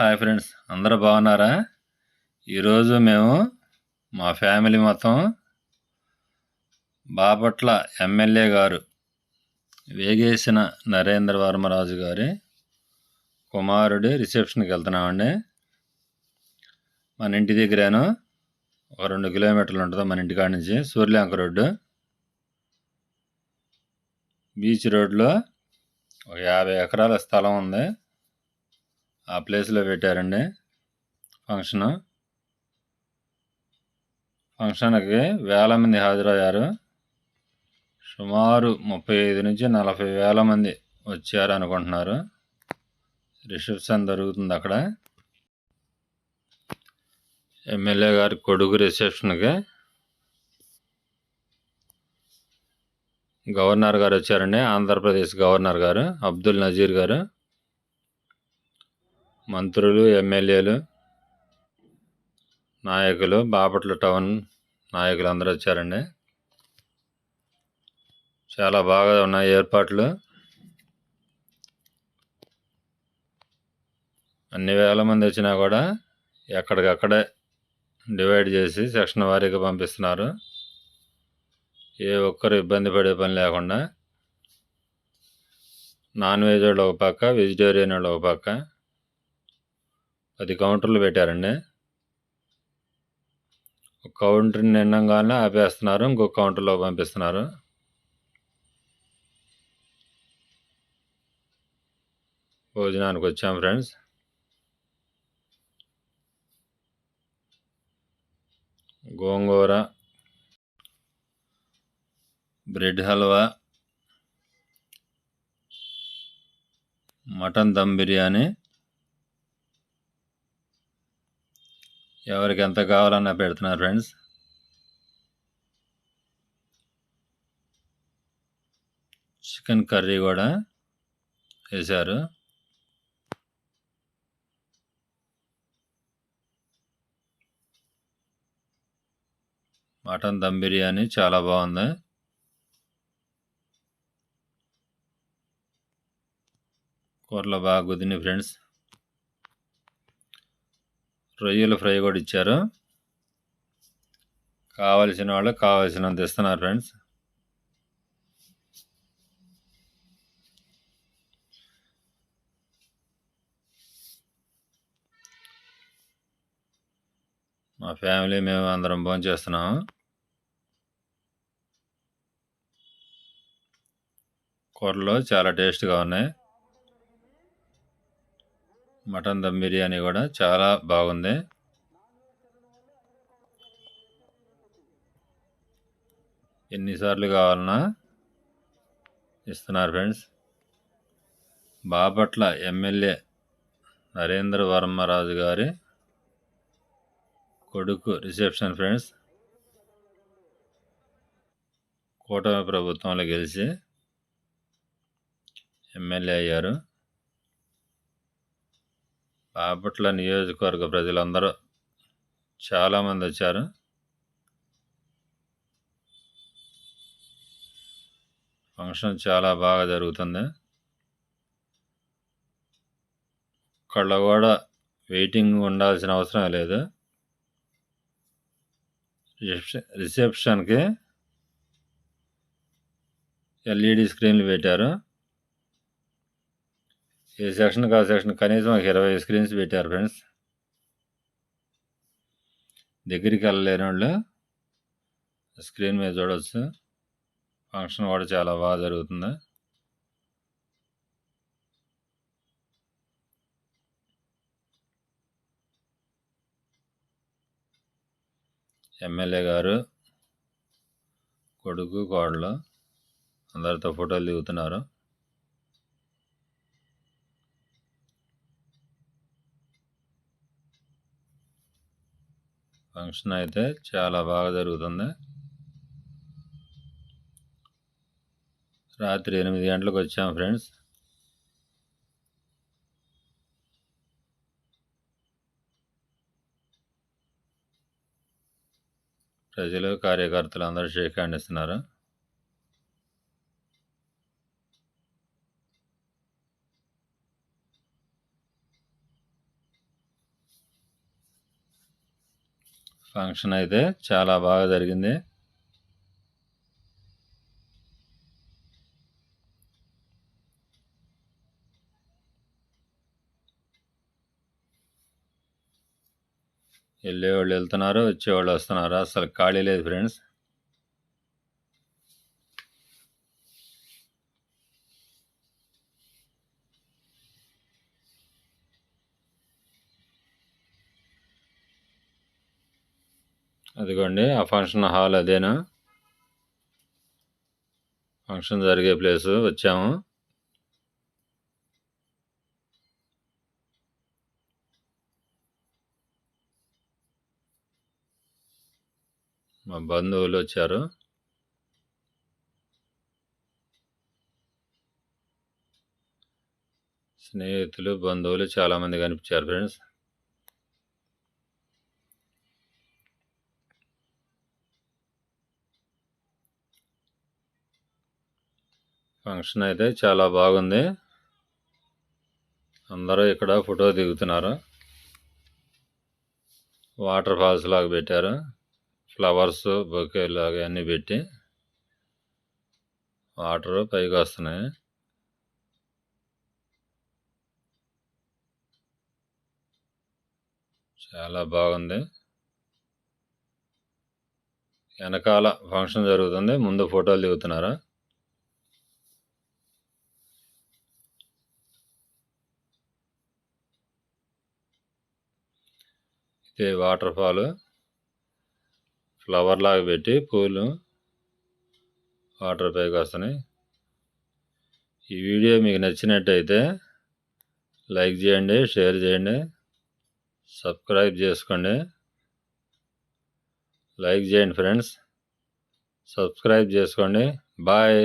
Hi friends అందరూ బాగున్నారా? ఈరోజు మేము మా ఫ్యామిలీ మొత్తం బాపట్ల ఎమ్మెల్యే గారు వేగేసిన నరేంద్ర వర్మరాజు గారి కుమారుడి రిసెప్షన్కి వెళ్తున్నామండి. మన ఇంటి దగ్గరేను ఒక రెండు కిలోమీటర్లు ఉంటుంది మన ఇంటికాడ నుంచి సూర్యలంక రోడ్డు. బీచ్ రోడ్లో ఒక యాభై ఎకరాల స్థలం ఉంది. ఆ ప్లేస్లో పెట్టారండి. ఫంక్షను. ఫంక్షన్కి వేల మంది హాజరయ్యారు. సుమారు ముప్పై ఐదు నుంచి నలభై వేల మంది వచ్చారు అనుకుంటున్నారు. రిసెప్షన్ జరుగుతుంది అక్కడ. ఎమ్మెల్యే గారి కొడుకు రిసెప్షన్కి. గవర్నర్ గారు వచ్చారండి. ఆంధ్రప్రదేశ్ గవర్నర్ గారు అబ్దుల్ నజీర్ గారు. మంత్రులు ఎమ్మెల్యేలు నాయకులు బాపట్ల టౌన్ నాయకులు అందరూ వచ్చారండి. చాలా బాగా ఉన్నాయి ఏర్పాట్లు. అన్ని వేల మంది వచ్చినా కూడా ఎక్కడికక్కడే డివైడ్ చేసి సెక్షన్ వారీగా పంపిస్తున్నారు. ఏ ఒక్కరు ఇబ్బంది పడే పని లేకుండా నాన్ వెజ్ వాళ్ళు ఒక పక్క వెజిటేరియన్ వాళ్ళు ఒక పక్క పది కౌంటర్లు పెట్టారండి. ఒక కౌంటర్ని నిండంగానే ఆపేస్తున్నారు ఇంకొక కౌంటర్లో పంపిస్తున్నారు. భోజనానికి వచ్చాం friends. Gongura bread halwa mutton dum biryani ఎవరికి ఎంత కావాలన్నా పెడుతున్నారు ఫ్రెండ్స్ చికెన్ కర్రీ కూడా వేశారు. మటన్ దమ్ బిర్యానీ చాలా బాగుంది. కూరలో బాగా కుదిని ఫ్రెండ్స్ రొయ్యల ఫ్రై కూడా ఇచ్చారు. కావలసిన వాళ్ళు కావలసినంత ఇస్తున్నారు ఫ్రెండ్స్. మా ఫ్యామిలీ మేము అందరం భోజనం చేస్తున్నాము. కూరలు చాలా టేస్ట్గా ఉన్నాయి. మటన్ దమ్ బిర్యానీ కూడా చాలా బాగుంది. ఎన్నిసార్లు కావాలన్నా ఇస్తున్నారు ఫ్రెండ్స్. బాపట్ల ఎమ్మెల్యే నరేంద్ర వర్మరాజు గారి కొడుకు రిసెప్షన్ ఫ్రెండ్స్. కూటమి ప్రభుత్వంలో గెలిచి ఎమ్మెల్యే అయ్యారు. బాపట్ల నియోజకవర్గ ప్రజలందరూ చాలామంది వచ్చారు. ఫంక్షన్ చాలా బాగా జరుగుతుంది. ఒక్కళ్ళ కూడా వెయిటింగ్ ఉండాల్సిన అవసరం లేదు. రిసెప్షన్కి ఎల్ఈడి స్క్రీన్లు పెట్టారు. ఈ సెక్షన్ కా సెక్షన్ కనీసం ఒక ఇరవై స్క్రీన్స్ పెట్టారు ఫ్రెండ్స్ దగ్గరికి వెళ్ళలేని వాళ్ళు స్క్రీన్ మీద చూడవచ్చు ఫంక్షన్ కూడా చాలా బాగా జరుగుతుంది. ఎమ్మెల్యే గారు కొడుకు కోడలు అందరితో ఫోటోలు దిగుతున్నారు. ఫంక్షన్ అయితే చాలా బాగా జరుగుతుంది. రాత్రి ఎనిమిది గంటలకు వచ్చాం ఫ్రెండ్స్. ప్రజలు కార్యకర్తలు అందరూ షేక్ హ్యాండ్ ఇస్తున్నారు. ఫంక్షన్ అయితే చాలా బాగా జరిగింది. వెళ్ళేవాళ్ళు వెళ్తున్నారు వచ్చేవాళ్ళు వస్తున్నారు. అసలు ఖాళీ లేదు ఫ్రెండ్స్. అదిగోండి ఆ ఫంక్షన్ హాల్ అదేనా? ఫంక్షన్ జరిగే ప్లేసు వచ్చాము. మా బంధువులు వచ్చారు. స్నేహితులు బంధువులు చాలామంది కనిపించారు ఫ్రెండ్స్. ఫంక్షన్ అయితే చాలా బాగుంది. అందరూ ఇక్కడ ఫోటో దిగుతున్నారు. వాటర్ ఫాల్స్ లాగా పెట్టారు. ఫ్లవర్స్ బొకే లాగా అన్నీ పెట్టి వాటర్ పైకి వస్తున్నాయి. చాలా బాగుంది. వెనకాల ఫంక్షన్ జరుగుతుంది. ముందు ఫోటోలు దిగుతున్నారు. వాటర్ ఫాల్ ఫ్లవర్ లాగా పెట్టి పూలు వాటర్ పైకి వస్తున్నాయి. ఈ వీడియో మీకు నచ్చినట్టయితే లైక్ చేయండి షేర్ చేయండి సబ్స్క్రైబ్ చేసుకోండి. లైక్ చేయండి ఫ్రెండ్స్ సబ్స్క్రైబ్ చేసుకోండి. బాయ్.